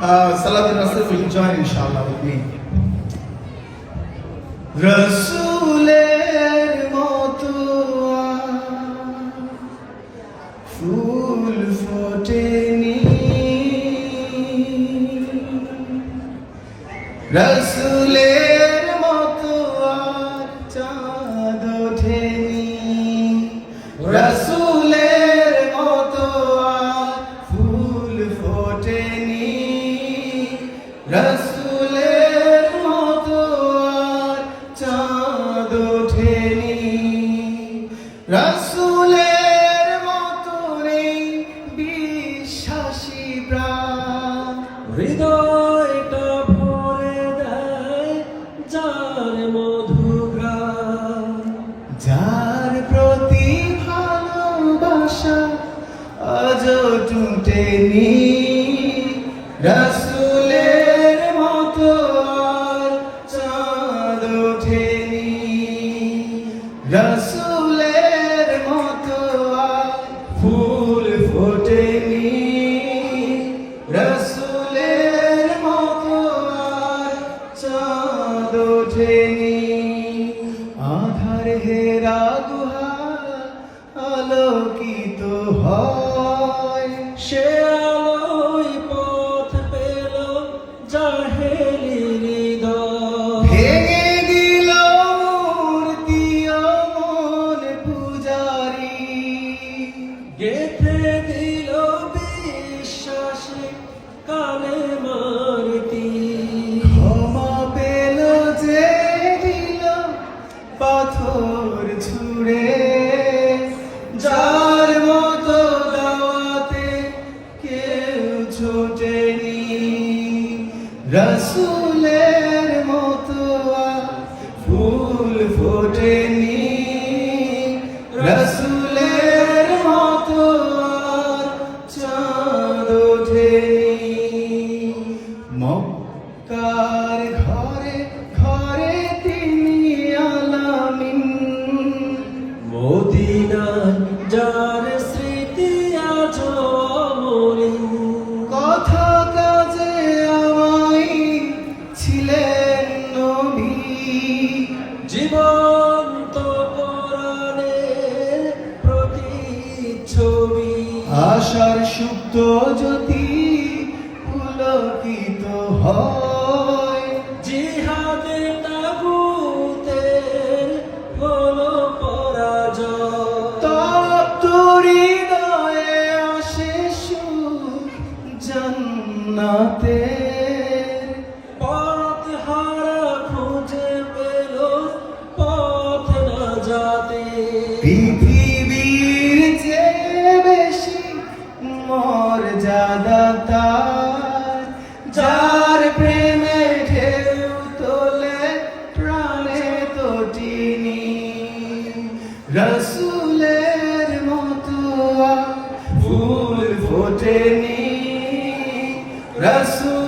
uh, Salat al-Rasul will join inshallah with me. রসুলের মতো ফুল ফোটেনি রসুলের মতো আর চাঁদ ওঠেনি রসুলের মতো আর চাঁদ ওঠেনি। রসুলের মতো নেই বিশ্বাসী প্রাণ। হৃদয়টা ভরে দেয় যার মধুগ্রাম যার প্রতি ভালোবাসা আজ টুটেনি। রসুলের হয় সে আলোয় পথ পেল জাহেলি হৃদয়। ভেঙে দিল মূর্তি ও মন পূজারি। গেথে দিল বিশ্বাসে কালে মারতি। ক্ষমা পেল যে দিল পাথর রসুলের প্রতিচ্ছবি আশার সুপ্ত জ্যোতি পুলকিত হয়। জিহাদে তাগুতের হলো পরাজয়। তপ্ত হৃদয়ে আসে সুখ জান্নাতে পথ হারা আর ফুল ফোটেনি রসুল